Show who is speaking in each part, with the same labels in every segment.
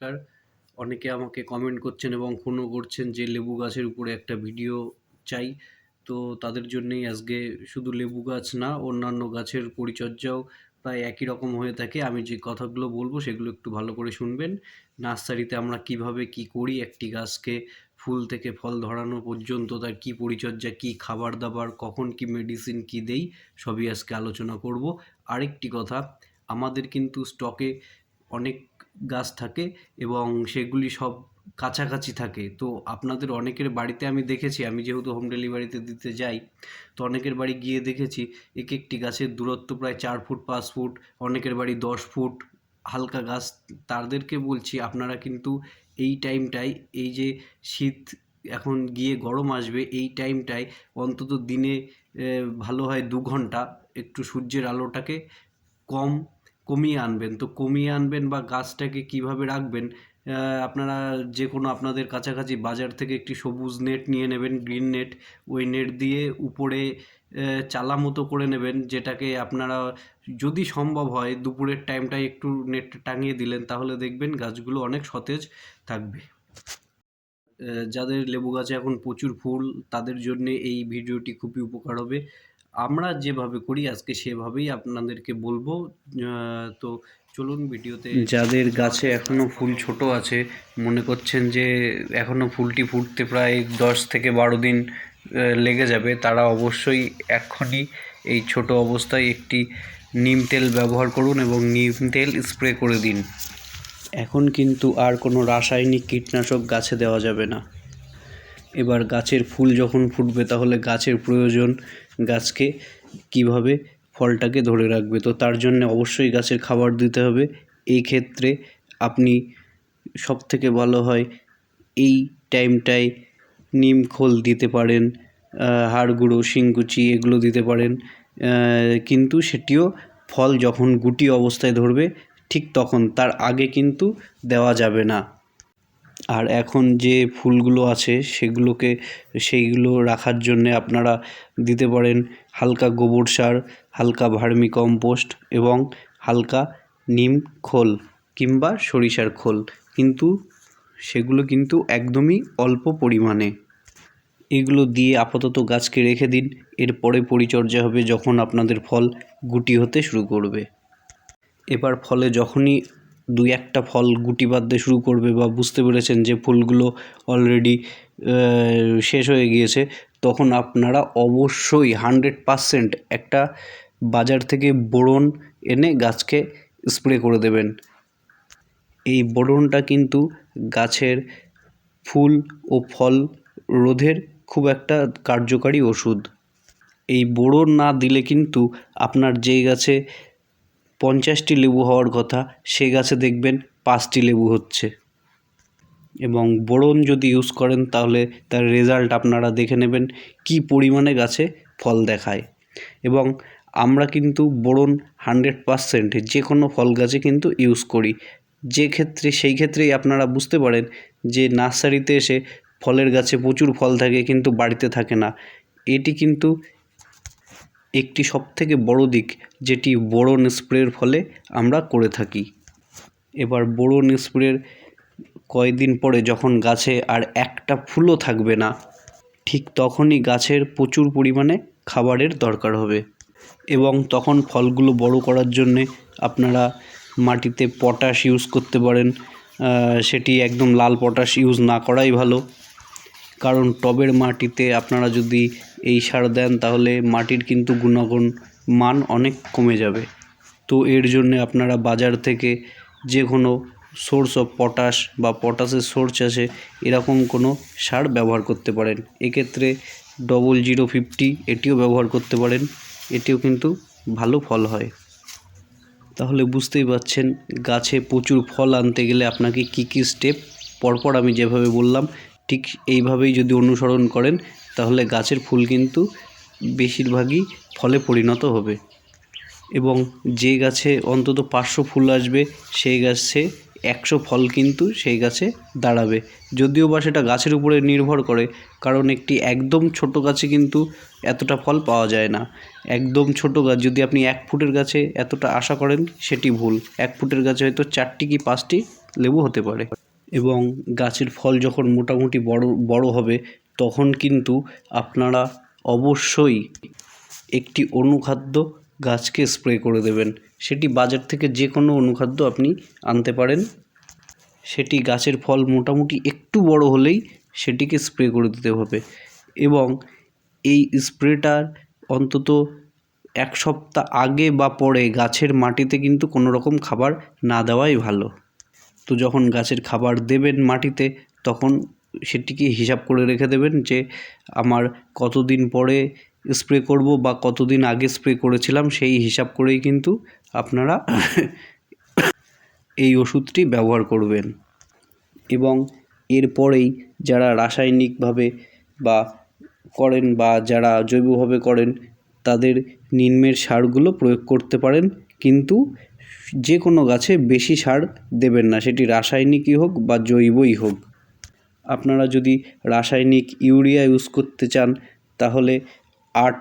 Speaker 1: নমস্কার। অনেকে আমাকে কমেন্ট করছেন এবং ফোনও করছেন যে লেবু গাছের উপরে একটা ভিডিও চাই। তো তাদের জন্যেই আজকে শুধু লেবু গাছ না, অন্যান্য গাছের পরিচর্যাও প্রায় একই রকম হয়ে থাকে। আমি যে কথাগুলো বলব সেগুলো একটু ভালো করে শুনবেন। নার্সারিতে আমরা কীভাবে কি করি, একটি গাছকে ফুল থেকে ফল ধরানো পর্যন্ত তার কি পরিচর্যা, কি খাবার দাবার কখন কি মেডিসিন কি দেই, সবই আজকে আলোচনা করব। আরেকটি কথা, আমাদের কিন্তু স্টকে অনেক গাছ থাকে এবং সেগুলি সব কাছাকাছি থাকে। তো আপনাদের অনেকের বাড়িতে আমি দেখেছি, আমি যেহেতু হোম ডেলিভারিতে দিতে যাই, তো অনেকের বাড়ি গিয়ে দেখেছি এক একটি গাছের দূরত্ব প্রায় চার ফুট, পাঁচ ফুট, অনেকের বাড়ি দশ ফুট, হালকা গাছ। তাদেরকে বলছি, আপনারা কিন্তু এই টাইমটায় এই যে শীত এখন গিয়ে গরম আসবে, এই টাইমটায় অন্তত দিনে ভালো হয় দু ঘণ্টা, একটু সূর্যের আলোটাকে কম কমিয়ে আনবেন। তো কমিয়ে আনবেন বা গাছটাকে কীভাবে রাখবেন আপনারা যে কোনো আপনাদের কাছাকাছি বাজার থেকে একটি সবুজ নেট নিয়ে নেবেন গ্রিন নেট ওই নেট দিয়ে উপরে চালা মতো করে নেবেন, যেটাকে আপনারা যদি সম্ভব হয় দুপুরের টাইমটায় একটু নেট টাঙিয়ে দিলেন, তাহলে দেখবেন গাছগুলো অনেক সতেজ থাকবে। যাদের লেবু গাছে এখন প্রচুর ফুল, তাদের জন্য এই ভিডিওটি খুবই উপকার হবে। আমরা যেভাবে করি আজকে সেভাবেই আপনাদেরকে বলব। তো চলুন ভিডিওতে যাদের গাছে এখনও ফুল ছোট আছে মনে করছেন যে এখনও ফুলটি ফুটতে প্রায় দশ থেকে বারো দিন লেগে যাবে তারা অবশ্যই এক্ষুনি এই ছোট অবস্থায় একটি নিম তেল ব্যবহার করুন এবং নিম তেল স্প্রে করে দিন। এখন কিন্তু আর কোনো রাসায়নিক কীটনাশক গাছে দেওয়া যাবে না। এবার গাছের ফুল যখন ফুটবে তাহলে গাছের প্রয়োজন গাছকে কীভাবে ফলটাকে ধরে রাখবে। তো তার জন্য অবশ্যই গাছের খাবার দিতে হবে। এই ক্ষেত্রে আপনি সব থেকে ভালো হয় এই টাইমটায় নিম খোল দিতে পারেন হাড় গুঁড়ো, শিংকুচি এগুলো দিতে পারেন কিন্তু সেটিও ফল যখন গুটি অবস্থায় ধরবে, ঠিক তখন, তার আগে কিন্তু দেওয়া যাবে না। আর এখন যে ফুলগুলো আছে সেগুলোকে, সেইগুলো রাখার জন্যে আপনারা দিতে পারেন হালকা গোবর সার, হালকা ভার্মি কম্পোস্ট এবং হালকা নিম খোল কিংবা সরিষার খোল। কিন্তু সেগুলো কিন্তু একদমই অল্প পরিমাণে। এগুলো দিয়ে আপাতত গাছকে রেখে দিন এরপরে পরিচর্যা হবে যখন আপনাদের ফল গুটি হতে শুরু করবে। এবার ফলে যখনই দুই একটা ফল গুটি বাঁধতে শুরু করবে বা বুঝতে পেরেছেন যে ফুলগুলো অলরেডি শেষ হয়ে গিয়েছে, তখন আপনারা অবশ্যই হান্ড্রেড পারসেন্ট একটা বাজার থেকে বোরন এনে গাছকে স্প্রে করে দেবেন। এই বোরনটা কিন্তু গাছের ফুল ও ফল রোধের খুব একটা কার্যকারী ওষুধ। এই বোরন না দিলে কিন্তু আপনার যেই গাছে পঞ্চাশটি লেবু হওয়ার কথা, সে গাছে দেখবেন পাঁচটি লেবু হচ্ছে। এবং বোরন যদি ইউজ করেন, তাহলে তার রেজাল্ট আপনারা দেখে নেবেন কি পরিমাণে গাছে ফল দেখায়। এবং আমরা কিন্তু বোরন হান্ড্রেড পারসেন্ট যে কোনো ফল গাছে কিন্তু ইউজ করি। যে ক্ষেত্রে, সেই ক্ষেত্রেই আপনারা বুঝতে পারেন যে নার্সারিতে এসে ফলের গাছে প্রচুর ফল থাকে, কিন্তু বাড়িতে থাকে না। এটি কিন্তু একটি সবথেকে বড় দিক। যেটি বোরন স্প্রের ফলে আমরা করে থাকি। এবার বোরন স্প্রের কয়েকদিন পরে যখন গাছে আর একটা ফুলও থাকবে না, ঠিক তখনই গাছের প্রচুর পরিমাণে খাবারের দরকার হবে এবং তখন ফলগুলো বড় করার জন্যে আপনারা মাটিতে পটাশ ইউজ করতে পারেন সেটি একদম লাল পটাশ ইউজ না করাই ভালো। কারণ টবের মাটিতে আপনারা যদি এই সার দেন তাহলে মাটির কিন্তু গুণাগুণ মান অনেক কমে যাবে। তো এর জন্য আপনারা বাজার থেকে যে কোনো সোর্স অফ পটাশ বা পটাশের সোর্স আছে, এরকম কোনো সার ব্যবহার করতে পারেন। এক্ষেত্রে ডবল জিরো ফিফটি এটিও ব্যবহার করতে পারেন। এটিও কিন্তু ভালো ফল হয়। তাহলে বুঝতেই পারছেন, গাছে প্রচুর ফল আনতে গেলে আপনাকে কী কী স্টেপ পরপর আমি যেভাবে বললাম, ঠিক এইভাবেই যদি অনুসরণ করেন, তাহলে গাছের ফুল কিন্তু বেশিরভাগই ফলে পরিণত হবে। এবং যে গাছে অন্তত পাঁচশো ফুল আসবে, সেই গাছে একশো ফল কিন্তু সেই গাছে দাঁড়াবে। যদিও বা সেটা গাছের উপরে নির্ভর করে, কারণ একটি একদম ছোট গাছে কিন্তু এতটা ফল পাওয়া যায় না। একদম ছোট গাছ যদি আপনি এক ফুটের গাছে এতটা আশা করেন, সেটি ভুল। এক ফুটের গাছে হয়তো চারটি কি পাঁচটি লেবু হতে পারে। এবং গাছের ফল যখন মোটামুটি বড় বড় হবে, তখন কিন্তু আপনারা অবশ্যই একটি অনুখাদ্য গাছকে স্প্রে করে দেবেন। সেটি বাজার থেকে যে কোনো অনুখাদ্য আপনি আনতে পারেন। সেটি গাছের ফল মোটামুটি একটু বড় হলেই সেটিকে স্প্রে করে দিতে হবে এবং এই স্প্রেটার অন্তত এক সপ্তাহ আগে বা পরে গাছের মাটিতে কিন্তু কোনো রকম খাবার না দেওয়াই ভালো। তো যখন গাছের খাবার দেবেন মাটিতে, তখন সেটিকে হিসাব করে রেখে দেবেন যে আমার কতদিন পরে স্প্রে করব বা কতদিন আগে স্প্রে করেছিলাম সেই হিসাব করেই কিন্তু আপনারা এই ওষুধটি ব্যবহার করবেন। এবং এরপরেই যারা রাসায়নিকভাবে বা করেন বা যারা জৈবভাবে করেন, তাদের নিম্নের সারগুলো প্রয়োগ করতে পারেন, কিন্তু যে কোনো গাছে বেশি সার দেবেন না। সেটি রাসায়নিকই হোক বা জৈবই হোক। আপনারা যদি রাসায়নিক ইউরিয়া ইউজ করতে চান, তাহলে আট,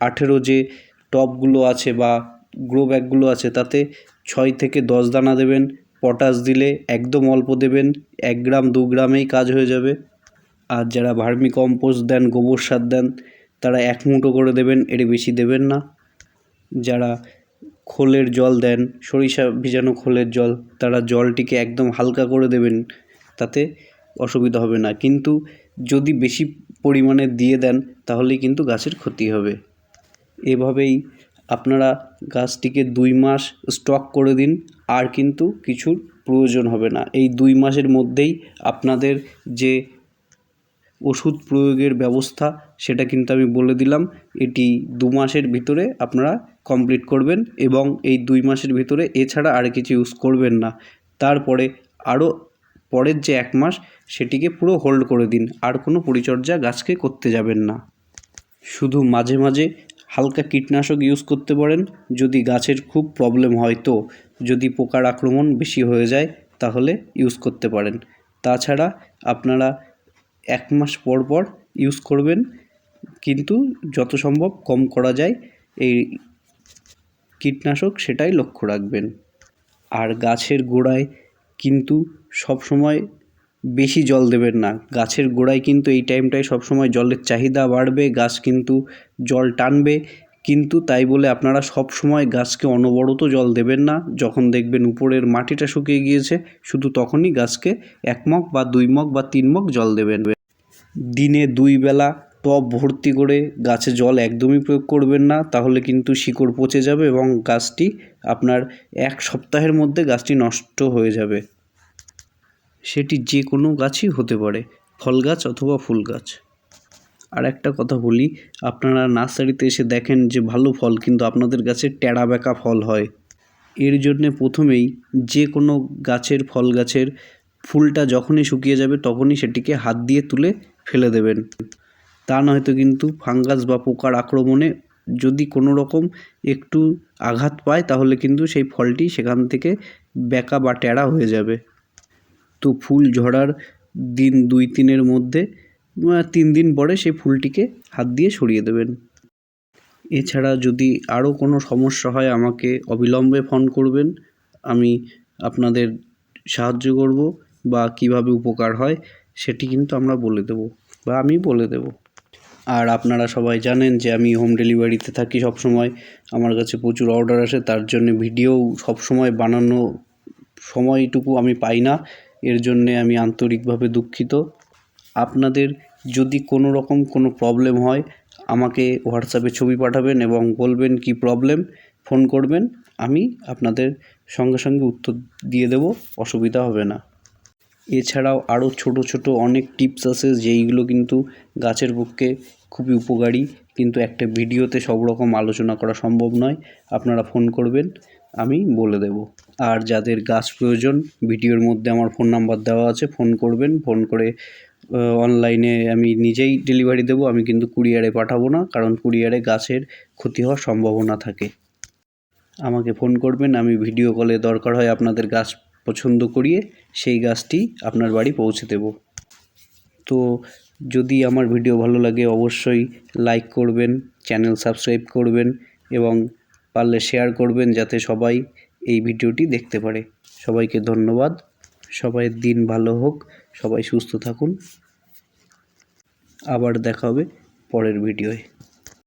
Speaker 1: আঠেরো যে টবগুলো আছে বা গ্রো ব্যাগগুলো আছে, তাতে ছয় থেকে দশ দানা দেবেন, পটাশ দিলে একদম অল্প দেবেন, এক গ্রাম, দু গ্রামেই কাজ হয়ে যাবে। আর যারা ভার্মি কম্পোস্ট দেন, গোবর সার দেন, তারা এক মুঠো করে দেবেন, এর বেশি দেবেন না। যারা খোলের জল দেন, সরিষা ভিজানো খোলের জল, তারা জলটিকে একদম হালকা করে দেবেন, তাতে অসুবিধা হবে না। কিন্তু যদি বেশি পরিমাণে দিয়ে দেন, তাহলেই কিন্তু গাছের ক্ষতি হবে। এভাবেই আপনারা গাছটিকে দুই মাস স্টক করে দিন, আর কিন্তু কিছুর প্রয়োজন হবে না। এই দুই মাসের মধ্যেই আপনাদের যে ওষুধ প্রয়োগের ব্যবস্থা, সেটা কিন্তু আমি বলে দিলাম। এটি দু মাসের ভিতরে আপনারা কমপ্লিট করবেন এবং এই দুই মাসের ভিতরে এছাড়া আর কিছু ইউজ করবেন না। তারপরে আরও পরের যে এক মাস সেটিকে পুরো হোল্ড করে দিন, আর কোনো পরিচর্যা গাছকে করতে যাবেন না। শুধু মাঝে মাঝে হালকা কীটনাশক ইউজ করতে পারেন, যদি গাছের খুব প্রবলেম হয় তো। যদি পোকার আক্রমণ বেশি হয়ে যায়, তাহলে ইউজ করতে পারেন। তাছাড়া আপনারা এক মাস পর পর ইউজ করবেন, কিন্তু যত সম্ভব কম করা যায়, এই কীটনাশক সেটাই লক্ষ্য রাখবেন। আর গাছের গোড়ায় কিন্তু সব সময় বেশি জল দেবেন না। গাছের গোড়ায় কিন্তু এই টাইমটায় সব সময় জলের চাহিদা বাড়বে, গাছ কিন্তু জল টানবে। কিন্তু তাই বলে আপনারা সব সময় গাছকে অনবরত জল দেবেন না। যখন দেখবেন উপরের মাটিটা শুকিয়ে গিয়েছে, শুধু তখনই গাছকে এক মগ বা দুই মগ বা তিন মগ জল দেবেন। দিনে দুই বেলা টব ভর্তি করে গাছে জল একদমই প্রয়োগ করবেন না, তাহলে কিন্তু শিকড় পচে যাবে এবং গাছটি আপনার এক সপ্তাহের মধ্যে গাছটি নষ্ট হয়ে যাবে। সেটি যে কোনো গাছই হতে পারে, ফল গাছ অথবা ফুল গাছ। আর একটা কথা বলি, আপনারা নার্সারিতে এসে দেখেন যে ভালো ফল কিন্তু আপনাদের গাছে ট্যাড়া ব্যাকা ফল হয়। এর জন্যে প্রথমেই যে কোনো গাছের ফল গাছের ফুলটা যখনই শুকিয়ে যাবে, তখনই সেটিকে হাত দিয়ে তুলে ফেলে দেবেন। তা নয়তো কিন্তু ফাঙ্গাস বা পোকার আক্রমণে যদি কোনো রকম একটু আঘাত পায়, তাহলে কিন্তু সেই ফলটি সেখান থেকে বেঁকা বা ট্যাড়া হয়ে যাবে। তো ফুল ঝরার দিন দুই তিনের মধ্যে তিন দিন পরে সেই ফুলটিকে হাত দিয়ে সরিয়ে দেবেন। এছাড়া যদি আরও কোনো সমস্যা হয়, আমাকে অবিলম্বে ফোন করবেন। আমি আপনাদের সাহায্য করব বা কীভাবে উপকার হয়, সেটি কিন্তু আমরা বলে দেবো বা আমি বলে দেবো। আর আপনারা সবাই জানেন যে আমি হোম ডেলিভারিতে থাকি সব সময় আমার কাছে প্রচুর অর্ডার আসে, তার জন্য ভিডিও সব সময় বানানো সময়টুকু আমি পাই না। এর জন্যে আমি আন্তরিকভাবে দুঃখিত। আপনাদের যদি কোনো রকম কোনো প্রবলেম হয়, আমাকে হোয়াটসঅ্যাপে ছবি পাঠাবেন এবং বলবেন কি প্রবলেম ফোন করবেন, আমি আপনাদের সঙ্গে সঙ্গে উত্তর দিয়ে দেব, অসুবিধা হবে না। এছাড়াও আরও ছোট ছোট অনেক টিপস আছে, যেইগুলো কিন্তু গাছের পক্ষে খুবই উপকারী, কিন্তু একটা ভিডিওতে সব রকম আলোচনা করা সম্ভব নয়। আপনারা ফোন করবেন, আমি বলে দেব। আর যাদের গাছ প্রয়োজন, ভিডিওর মধ্যে আমার ফোন নাম্বার দেওয়া আছে, ফোন করবেন। ফোন করে অনলাইনে আমি নিজেই ডেলিভারি দেবো, আমি কিন্তু কুরিয়ারে পাঠাবো না, কারণ কুরিয়ারে গাছের ক্ষতি হওয়ার সম্ভাবনা থাকে। আমাকে ফোন করবেন, আমি ভিডিও কলে দরকার হয় আপনাদের গাছ পছন্দ করিয়ে, সেই গাছটি আপনার বাড়ি পৌঁছে দেব। তো যদি আমার ভিডিও ভালো লাগে অবশ্যই লাইক করবেন চ্যানেল সাবস্ক্রাইব করবেন এবং পারলে শেয়ার করবেন যাতে সবাই এই ভিডিওটি দেখতে পারে। সবাইকে ধন্যবাদ। সবাইয়ের দিন ভালো হোক। সবাই সুস্থ থাকুন। আবার দেখা হবে পরের ভিডিওয়।